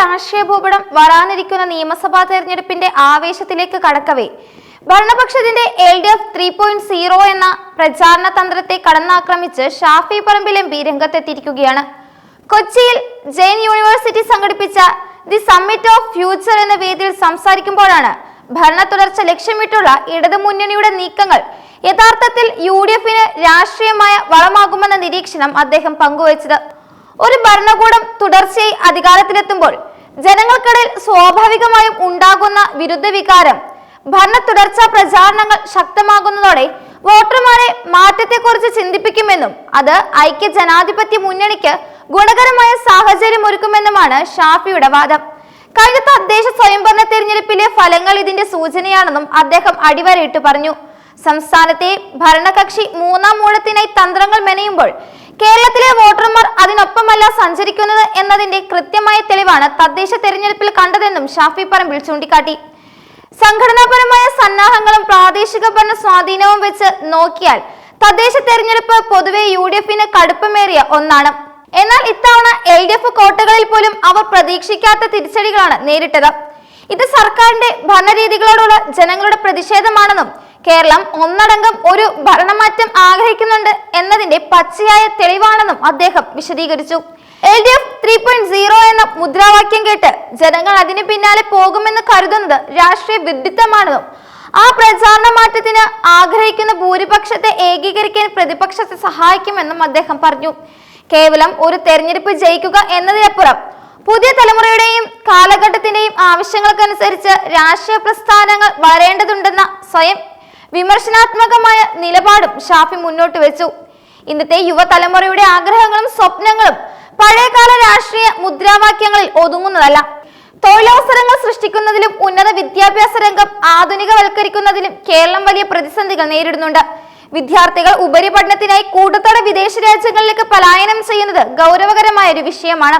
രാഷ്ട്രീയ ഭൂപടം വരാനിരിക്കുന്ന നിയമസഭാ തെരഞ്ഞെടുപ്പിന്റെ ആവേശത്തിലേക്ക് കടക്കവേ. ഭരണപക്ഷത്തിന്റെ L D F three point zero എന്ന പ്രചാരണ തന്ത്രത്തെ കടന്നാക്രമിച്ച് ഷാഫി പറമ്പിൽ എം പി രംഗത്തെത്തിയിരിക്കുകയാണ്. കൊച്ചിയിൽ ജെയിൻ യൂണിവേഴ്സിറ്റി സംഘടിപ്പിച്ച ദി സമ്മിറ്റ് ഓഫ് ഫ്യൂച്ചർ എന്ന വേദിയിൽ സംസാരിക്കുമ്പോഴാണ് ഭരണ തുടർച്ച ലക്ഷ്യമിട്ടുള്ള ഇടതു മുന്നണിയുടെ നീക്കങ്ങൾ യഥാർത്ഥത്തിൽ യു ഡി എഫിന് രാഷ്ട്രീയമായ വളമാകുമെന്ന നിരീക്ഷണം അദ്ദേഹം പങ്കുവച്ചത്. ഒരു ഭരണകൂടം തുടർച്ചയായി അധികാരത്തിലെത്തുമ്പോൾ ജനങ്ങൾക്കിടയിൽ സ്വാഭാവികമായും ഉണ്ടാകുന്ന വിരുദ്ധ വികാരം ഭരണ തുടർച്ചാ പ്രചാരണങ്ങൾ ശക്തമാകുന്നതോടെ വോട്ടർമാരെ മാറ്റത്തെക്കുറിച്ച് ചിന്തിപ്പിക്കുമെന്നും അത് ഐക്യ ജനാധിപത്യ മുന്നണിക്ക് ഗുണകരമായ സാഹചര്യം ഒരുക്കുമെന്നുമാണ് ഷാഫിയുടെ വാദം. കഴിഞ്ഞ തദ്ദേശ സ്വയംഭരണ തെരഞ്ഞെടുപ്പിലെ ഫലങ്ങൾ ഇതിന്റെ സൂചനയാണെന്നും അദ്ദേഹം അടിവരയിട്ട് പറഞ്ഞു. സംസ്ഥാനത്തെ ഭരണകക്ഷി മൂന്നാം മൂഴത്തിനായി തന്ത്രങ്ങൾ മെനയുമ്പോൾ കേരളത്തിലെ വോട്ടർമാർ അതിനൊപ്പമല്ല സഞ്ചരിക്കുന്നത് എന്നതിന്റെ കൃത്യമായ തെളിവാണ് തദ്ദേശ തെരഞ്ഞെടുപ്പിൽ കണ്ടതെന്നും ഷാഫി പറമ്പിൽ ചൂണ്ടിക്കാട്ടി. സംഘടനാപരമായ സന്നാഹങ്ങളും പ്രാദേശിക ഭരണ സ്വാധീനവും വെച്ച് നോക്കിയാൽ തദ്ദേശ തെരഞ്ഞെടുപ്പ് പൊതുവെ യു ഡി എഫിന് കടുപ്പമേറിയ ഒന്നാണ്. എന്നാൽ ഇത്തവണ എൽ ഡി എഫ് കോട്ടകളിൽ പോലും അവർ പ്രതീക്ഷിക്കാത്ത തിരിച്ചടികളാണ് നേരിട്ടത്. ഇത് സർക്കാരിന്റെ ഭരണരീതികളോടുള്ള ജനങ്ങളുടെ പ്രതിഷേധമാണെന്നും കേരളം ഒന്നടങ്കം ഒരു ഭരണമാറ്റം ആഗ്രഹിക്കുന്നുണ്ട് എന്നതിന്റെ പച്ചയായ തെളിവാണെന്നും അദ്ദേഹം വിശദീകരിച്ചു. L D F three point zero എന്ന മുദ്രാവാക്യം കേട്ട് ജനങ്ങൾ അതിന് പിന്നാലെ പോകുമെന്ന് കരുതുന്നത് രാഷ്ട്രീയ വിഡിത്തമാണെന്നും ആ പ്രചാരണ മാറ്റത്തിന് ആഗ്രഹിക്കുന്ന ഭൂരിപക്ഷത്തെ ഏകീകരിക്കാൻ പ്രതിപക്ഷത്തെ സഹായിക്കുമെന്നും അദ്ദേഹം പറഞ്ഞു. കേവലം ഒരു തെരഞ്ഞെടുപ്പ് ജയിക്കുക എന്നതിനപ്പുറം പുതിയ തലമുറയുടെയും കാലഘട്ടത്തിന്റെയും ആവശ്യങ്ങൾക്കനുസരിച്ച് രാഷ്ട്രീയ പ്രസ്ഥാനങ്ങൾ വളരേണ്ടതുണ്ടെന്ന സ്വയം വിമർശനാത്മകമായ നിലപാടും ഷാഫി മുന്നോട്ട് വെച്ചു. ഇന്നത്തെ യുവതലമുറയുടെ ആഗ്രഹങ്ങളും സ്വപ്നങ്ങളും പഴയകാല രാഷ്ട്രീയ മുദ്രാവാക്യങ്ങളിൽ ഒതുങ്ങുന്നതല്ല. തൊഴിലവസരങ്ങൾ സൃഷ്ടിക്കുന്നതിലും ഉന്നത വിദ്യാഭ്യാസ രംഗം ആധുനികവൽക്കരിക്കുന്നതിലും കേരളം വലിയ പ്രതിസന്ധികൾ നേരിടുന്നുണ്ട്. വിദ്യാർത്ഥികൾ ഉപരിപഠനത്തിനായി കൂട്ടത്തോടെ വിദേശ രാജ്യങ്ങളിലേക്ക് പലായനം ചെയ്യുന്നത് ഗൗരവകരമായ ഒരു വിഷയമാണ്.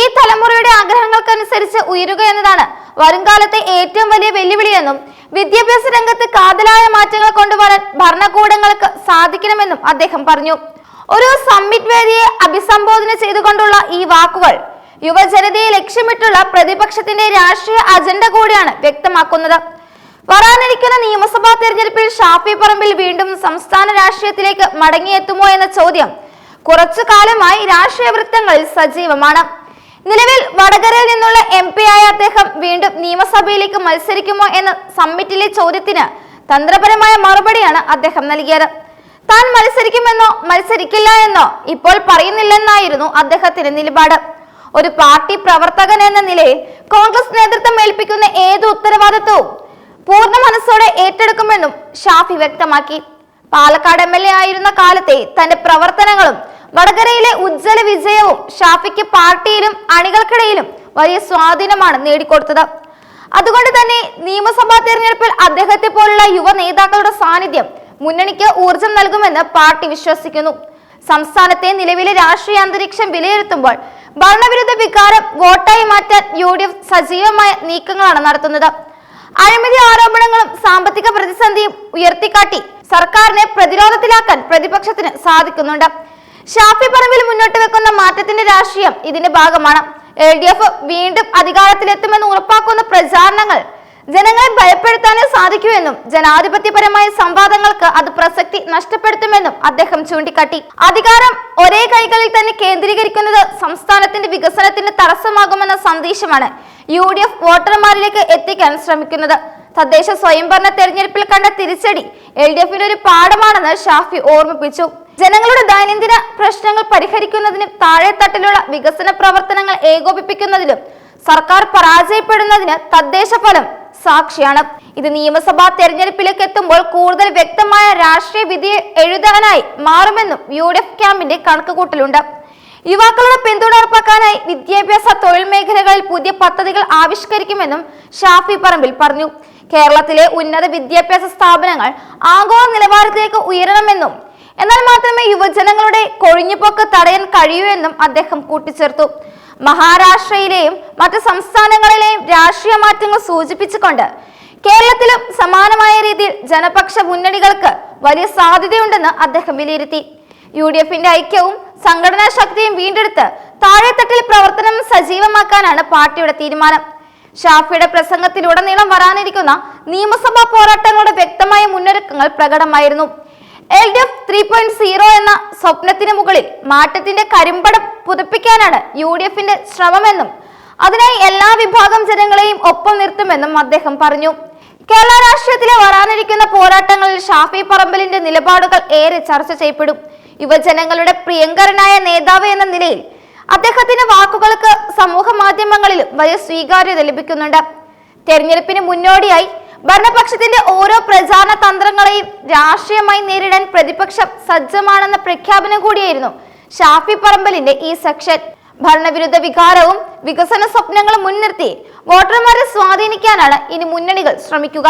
ഈ തലമുറയുടെ ആഗ്രഹങ്ങൾക്കനുസരിച്ച് ഉയരുക എന്നതാണ് വരുംകാലത്തെ ഏറ്റവും വലിയ വെല്ലുവിളിയെന്നും വിദ്യാഭ്യാസ രംഗത്ത് കാതലായ മാറ്റങ്ങൾ കൊണ്ടുവരാൻ ഭരണകൂടങ്ങൾക്ക് സാധിക്കണമെന്നും അദ്ദേഹം പറഞ്ഞു. ഒരു സമ്മിറ്റ് വേദിയെ അഭിസംബോധന ചെയ്തുകൊണ്ടുള്ള ഈ വാക്കുകൾ യുവജനതയെ ലക്ഷ്യമിട്ടുള്ള പ്രതിപക്ഷത്തിന്റെ രാഷ്ട്രീയ അജണ്ട കൂടിയാണ് വ്യക്തമാക്കുന്നത്. വരാനിരിക്കുന്ന നിയമസഭാ തെരഞ്ഞെടുപ്പിൽ ഷാഫി പറമ്പിൽ വീണ്ടും സംസ്ഥാന രാഷ്ട്രീയത്തിലേക്ക് മടങ്ങിയെത്തുമോ എന്ന ചോദ്യം കുറച്ചു കാലമായി രാഷ്ട്രീയ വൃത്തങ്ങളിൽ സജീവമാണ്. നിലവിൽ വടകരയിൽ നിന്നുള്ള നിയമസഭയിലേക്ക് മത്സരിക്കുമോ എന്ന സമ്മിറ്റിലെ ചോദ്യത്തിന് തന്ത്രപരമായ മറുപടിയാണ് അദ്ദേഹം നൽകിയത്. താൻ മത്സരിക്കുമെന്നോ മത്സരിക്കില്ല എന്നോ ഇപ്പോൾ പറയുന്നില്ലെന്നായിരുന്നു അദ്ദേഹത്തിന്റെ നിലപാട്. ഒരു പാർട്ടി പ്രവർത്തകൻ എന്ന നിലയിൽ കോൺഗ്രസ് നേതൃത്വം ഏൽപ്പിക്കുന്ന ഏത് ഉത്തരവാദിത്വവും പൂർണ മനസ്സോടെ ഏറ്റെടുക്കുമെന്നും ഷാഫി വ്യക്തമാക്കി. പാലക്കാട് എം എൽ എ ആയിരുന്ന കാലത്തെ തന്റെ പ്രവർത്തനങ്ങളും വടകരയിലെ ഉജ്ജ്വല വിജയവും ഷാഫിക്ക് പാർട്ടിയിലും അണികൾക്കിടയിലും വലിയ സ്വാധീനമാണ് നേടിക്കൊടുത്തത്. അതുകൊണ്ട് തന്നെ നിയമസഭാ തെരഞ്ഞെടുപ്പിൽ അദ്ദേഹത്തെ പോലുള്ള യുവ നേതാക്കളുടെ സാന്നിധ്യം മുന്നണിക്ക് ഊർജം നൽകുമെന്ന് പാർട്ടി വിശ്വസിക്കുന്നു. സംസ്ഥാനത്തെ നിലവിലെ രാഷ്ട്രീയ അന്തരീക്ഷം വിലയിരുത്തുമ്പോൾ ഭരണവിരുദ്ധ വികാരം വോട്ടായി മാറ്റാൻ യു ഡി എഫ് സജീവമായ നീക്കങ്ങളാണ് നടത്തുന്നത്. അഴിമതി ആരോപണങ്ങളും സാമ്പത്തിക പ്രതിസന്ധിയും ഉയർത്തിക്കാട്ടി സർക്കാരിനെ പ്രതിരോധത്തിലാക്കാൻ പ്രതിപക്ഷത്തിന് സാധിക്കുന്നുണ്ട്. ഷാഫി പറമ്പിൽ മുന്നോട്ട് വെക്കുന്ന മാറ്റത്തിന്റെ രാഷ്ട്രീയം ഇതിന്റെ ഭാഗമാണ്. എൽ ഡി എഫ് വീണ്ടും അധികാരത്തിലെത്തുമെന്ന് ഉറപ്പാക്കുന്ന പ്രചാരണങ്ങൾ ജനങ്ങളെ ഭയപ്പെടുത്താനേ സാധിക്കൂ ജനാധിപത്യപരമായ സംവാദങ്ങൾക്ക് അത് പ്രസക്തി നഷ്ടപ്പെടുത്തുമെന്നും അദ്ദേഹം ചൂണ്ടിക്കാട്ടി. അധികാരം ഒരേ കൈകളിൽ തന്നെ കേന്ദ്രീകരിക്കുന്നത് സംസ്ഥാനത്തിന്റെ വികസനത്തിന് തടസ്സമാകുമെന്ന സന്ദേശമാണ് യു ഡി എഫ് വോട്ടർമാരിലേക്ക് എത്തിക്കാൻ ശ്രമിക്കുന്നത്. തദ്ദേശ സ്വയംഭരണ തെരഞ്ഞെടുപ്പിൽ കണ്ട തിരിച്ചടി എൽ ഡി എഫിന്റെ ഒരു പാഠമാണെന്ന് ഷാഫി ഓർമ്മിപ്പിച്ചു. ജനങ്ങളുടെ ദൈനംദിന പ്രശ്നങ്ങൾ പരിഹരിക്കുന്നതിനും താഴെത്തട്ടിലുള്ള വികസന പ്രവർത്തനങ്ങൾ ഏകോപിപ്പിക്കുന്നതിലും സർക്കാർ പരാജയപ്പെടുന്നതിന് തദ്ദേശ ഫലം സാക്ഷിയാണ്. ഇത് നിയമസഭാ തെരഞ്ഞെടുപ്പിലേക്ക് എത്തുമ്പോൾ കൂടുതൽ വ്യക്തമായ രാഷ്ട്രീയ വിധിയെ എഴുതാനായി മാറുമെന്നും യു ഡി എഫ് ക്യാമ്പിന്റെ കണക്കുകൂട്ടലുണ്ട്. യുവാക്കളുടെ പിന്തുണ ഉറപ്പാക്കാനായി വിദ്യാഭ്യാസ തൊഴിൽ മേഖലകളിൽ പുതിയ പദ്ധതികൾ ആവിഷ്കരിക്കുമെന്നും ഷാഫി പറമ്പിൽ പറഞ്ഞു. കേരളത്തിലെ ഉന്നത വിദ്യാഭ്യാസ സ്ഥാപനങ്ങൾ ആഗോള നിലവാരത്തിലേക്ക് ഉയരണമെന്നും എന്നാൽ മാത്രമേ യുവജനങ്ങളുടെ കൊഴിഞ്ഞുപോക്ക് തടയാൻ കഴിയൂ എന്നും അദ്ദേഹം കൂട്ടിച്ചേർത്തു. മഹാരാഷ്ട്രയിലെയും മറ്റ് സംസ്ഥാനങ്ങളിലെയും രാഷ്ട്രീയ മാറ്റങ്ങൾ സൂചിപ്പിച്ചുകൊണ്ട് കേരളത്തിലും സമാനമായ രീതിയിൽ ജനപക്ഷ മുന്നണികൾക്ക് വലിയ സാധ്യതയുണ്ടെന്ന് അദ്ദേഹം വിലയിരുത്തി. യു ഡി എഫിന്റെ ഐക്യവും സംഘടനാ ശക്തിയും വീണ്ടെടുത്ത് താഴെത്തട്ടിൽ പ്രവർത്തനം സജീവമാക്കാനാണ് പാർട്ടിയുടെ തീരുമാനം. ഷാഫിയുടെ പ്രസംഗത്തിലുടനീളം വരാനിരിക്കുന്ന നിയമസഭാ പോരാട്ടങ്ങളുടെ വ്യക്തമായ മുന്നൊരുക്കങ്ങൾ പ്രകടമായിരുന്നു. L D F three point zero എന്ന സ്വപ്നത്തിന് മുകളിൽ മാറ്റത്തിന്റെ കരിമ്പട പുതുപ്പിക്കാനാണ് യു ഡി എഫിന്റെ ശ്രമമെന്നും അതിനായി എല്ലാ വിഭാഗം ജനങ്ങളെയും ഒപ്പം നിർത്തുമെന്നും അദ്ദേഹം പറഞ്ഞു. കേരള രാഷ്ട്രീയത്തിലെ വരാനിരിക്കുന്ന പോരാട്ടങ്ങളിൽ ഷാഫി പറമ്പലിന്റെ നിലപാടുകൾ ഏറെ ചർച്ച ചെയ്യപ്പെടും. യുവജനങ്ങളുടെ പ്രിയങ്കരനായ നേതാവ് എന്ന നിലയിൽ അദ്ദേഹത്തിന്റെ വാക്കുകൾക്ക് സമൂഹ മാധ്യമങ്ങളിലും വലിയ സ്വീകാര്യത ലഭിക്കുന്നുണ്ട്. തെരഞ്ഞെടുപ്പിന് മുന്നോടിയായി ഭരണപക്ഷത്തിന്റെ ഓരോ പ്രചാരണ തന്ത്രങ്ങളെയും രാഷ്ട്രീയമായി നേരിടാൻ പ്രതിപക്ഷം സജ്ജമാണെന്ന പ്രഖ്യാപനം കൂടിയായിരുന്നു ഷാഫി പറമ്പലിന്റെ ഈ സെക്ഷൻ. ഭരണവിരുദ്ധ വികാരവും വികസന സ്വപ്നങ്ങളും മുൻനിർത്തി വോട്ടർമാരെ സ്വാധീനിക്കാനാണ് ഇനി മുന്നണികൾ ശ്രമിക്കുക.